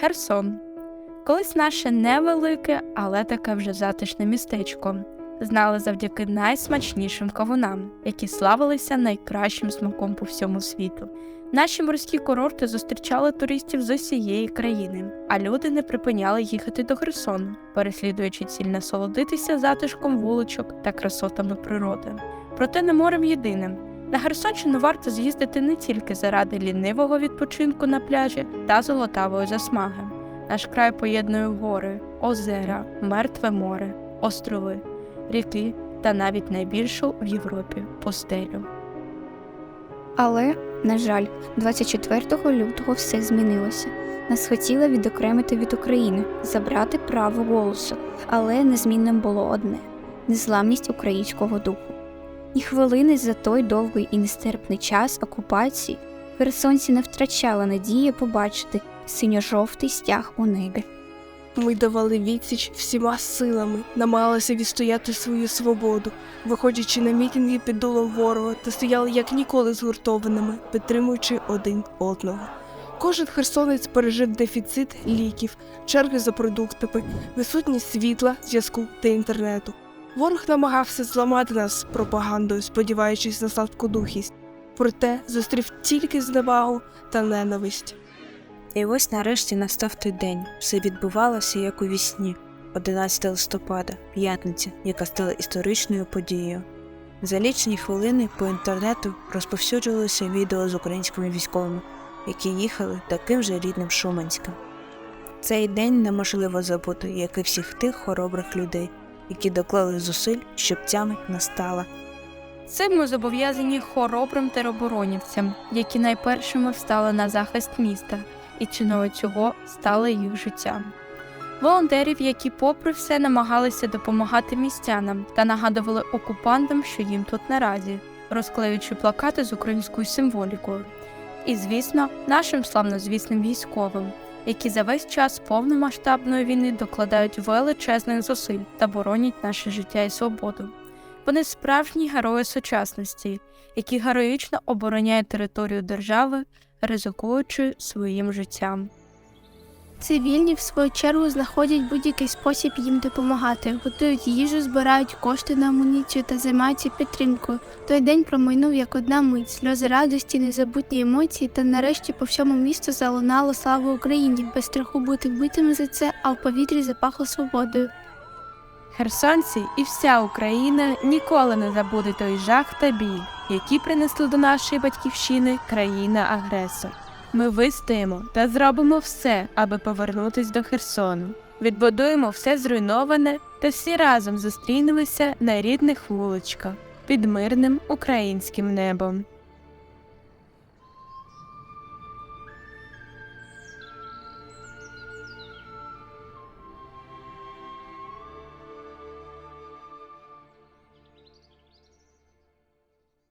Херсон. Колись наше невелике, але таке вже затишне містечко. Знали завдяки найсмачнішим кавунам, які славилися найкращим смаком по всьому світу. Наші морські курорти зустрічали туристів з усієї країни, а люди не припиняли їхати до Херсону, переслідуючи ціль насолодитися затишком вуличок та красотами природи. Проте не морем єдиним. На Херсонщину варто з'їздити не тільки заради лінивого відпочинку на пляжі та золотавої засмаги. Наш край поєднує гори, озера, мертве море, острови, ріки та навіть найбільшу в Європі пустелю. Але, на жаль, 24 лютого все змінилося. Нас хотіли відокремити від України, забрати право голосу, але незмінним було одне незламність українського духу. І хвилини за той довгий і нестерпний час окупації херсонці не втрачали надії побачити синьо-жовтий стяг у небі. Ми давали відсіч всіма силами, намагалися відстояти свою свободу, виходячи на мітинги під дулом ворога та стояли як ніколи згуртованими, підтримуючи один одного. Кожен херсонець пережив дефіцит ліків, черги за продуктами, відсутність світла, зв'язку та інтернету. Ворог намагався зламати нас пропагандою, сподіваючись на слабкодухість, проте зустрів тільки зневагу та ненависть. І ось нарешті настав той день. Все відбувалося як у вісні. 11 листопада, п'ятниця, яка стала історичною подією. За лічені хвилини по інтернету розповсюджувалося відео з українськими військовими, які їхали таким же рідним Шуманським. Цей день неможливо забути, як і всіх тих хоробрих людей, які доклали зусиль, щоб ця мить настала. Цим ми зобов'язані хоробрим тероборонівцям, які найпершими встали на захист міста, і ціною цього стало їх життям. Волонтерів, які, попри все, намагалися допомагати містянам та нагадували окупантам, що їм тут наразі, розклеюючи плакати з українською символікою. І, звісно, нашим славнозвісним військовим, які за весь час повномасштабної війни докладають величезних зусиль та боронять наше життя і свободу. Вони справжні герої сучасності, які героїчно обороняють територію держави, ризикуючи своїм життям. Цивільні, в свою чергу, знаходять будь-який спосіб їм допомагати, готують їжу, збирають кошти на амуніцію та займаються підтримкою. Той день промайнув як одна мить, сльози радості, незабутні емоції, та нарешті по всьому місту залунало слава Україні, без страху бути вбитими за це, а в повітрі запахло свободою. Херсонці і вся Україна ніколи не забуде той жах та біль, які принесли до нашої батьківщини країна-агресор. Ми вистоїмо та зробимо все, аби повернутись до Херсону. Відбудуємо все зруйноване та всі разом зустрінемося на рідних вуличках під мирним українським небом.